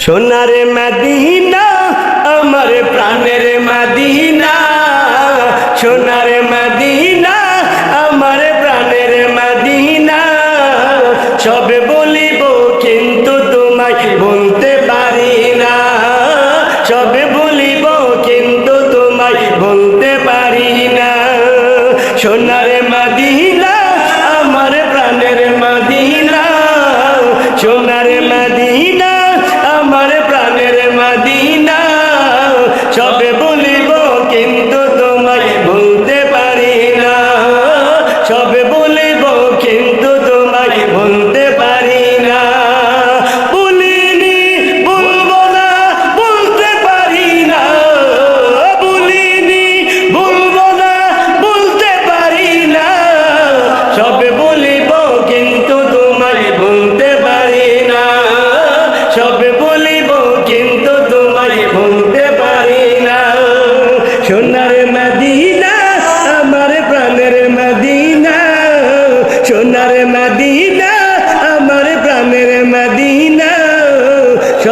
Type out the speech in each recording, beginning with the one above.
সোনার মাদিনা, আমার প্রাণের মাদিনা। সোনার মাদিনা, আমার প্রাণের মাদিনা। সবে বলিব কিন্তু তোমায় বলতে পারি না। সবে বলিব কিন্তু তোমায় বলতে পারি না। সোনার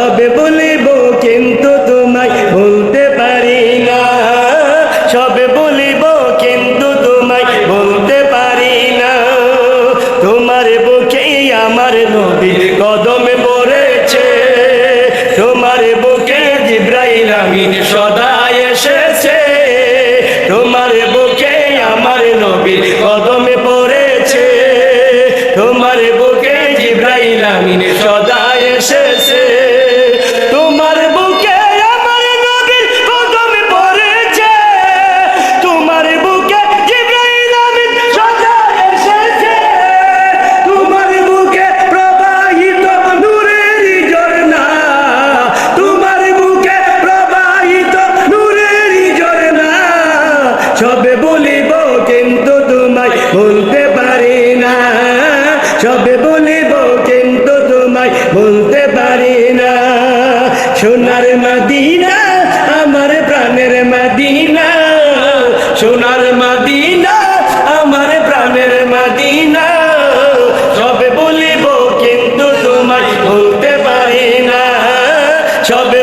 সবে বলিব, কিন্তু তোমায় বলতে পারি না। সবে বলিব, কিন্তু তোমায় বলতে পারি না। তোমার বুকে আমার নবীর কদমে পড়েছে। তোমার বুকে জিব্রাইল আমিন সদা এসেছে। তোমার বুকে আমার নবীর কদমে পড়েছে। তোমার বুকে জিব্রাইল আমিন সদা সবে বলিব কিন্তু তোমায় বলতে পারি না। সবে বলিব কিন্তু তোমায় বলতে পারি না। সোনার মাদিনা, আমার প্রাণের মাদিনা। সোনার মাদিনা, আমার প্রাণের মাদিনা। সবে বলিব কিন্তু তোমায় বলতে পারি না। সবে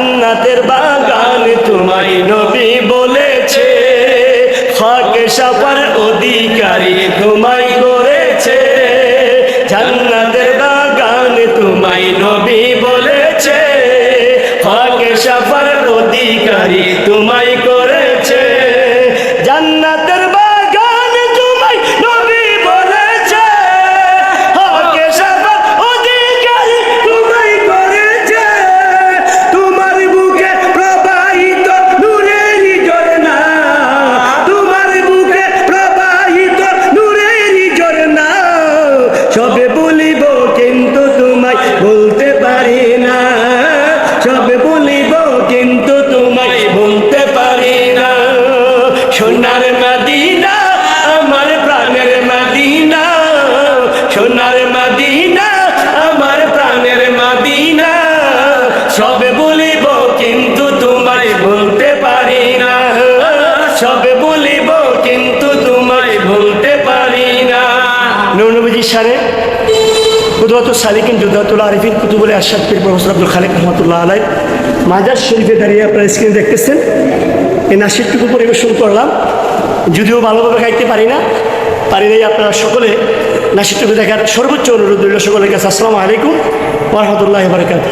জান্নাতের বাগান তোমায় নবী বলেছে। হক সাপার অধিকারী তোমায় করেছে। জান্নাতের বাগান তোমায় নবী বলেছে। হক সাপার অধিকারী তোমায় পারি না। সবে বলিব, কিন্তু তোমায় বলতে পারি না। সোনার মাদিনা, আমার প্রাণের মাদিনা। সোনার মাদিনা, আমার প্রাণের মাদিনা। সবে বলিব, কিন্তু তোমায় বলতে পারি না। সবে বলিব, কিন্তু তোমায় বলতে পারি না। নবীজি সারে কুদরত সালিকিন জুদাতুল আরিফিন কুতুবুল আশাদ পীর প্রফেসর আব্দুল খালিক রহমতুল্লাহ আলাই মাজার শরীফে দাঁড়িয়ে আপনারা স্ক্রিনে দেখতেছেন। এই নাসিরটুকু পরিবেশন করলাম। যদিও ভালোভাবে খাইতে পারি না, পারি নাই আপনারা সকলে নাসিরটুকু দেখার সর্বোচ্চ অনুরোধ রইল সকলের কাছে। আসসালামু আলাইকুম ওরহমতুল্লাহ বারকাত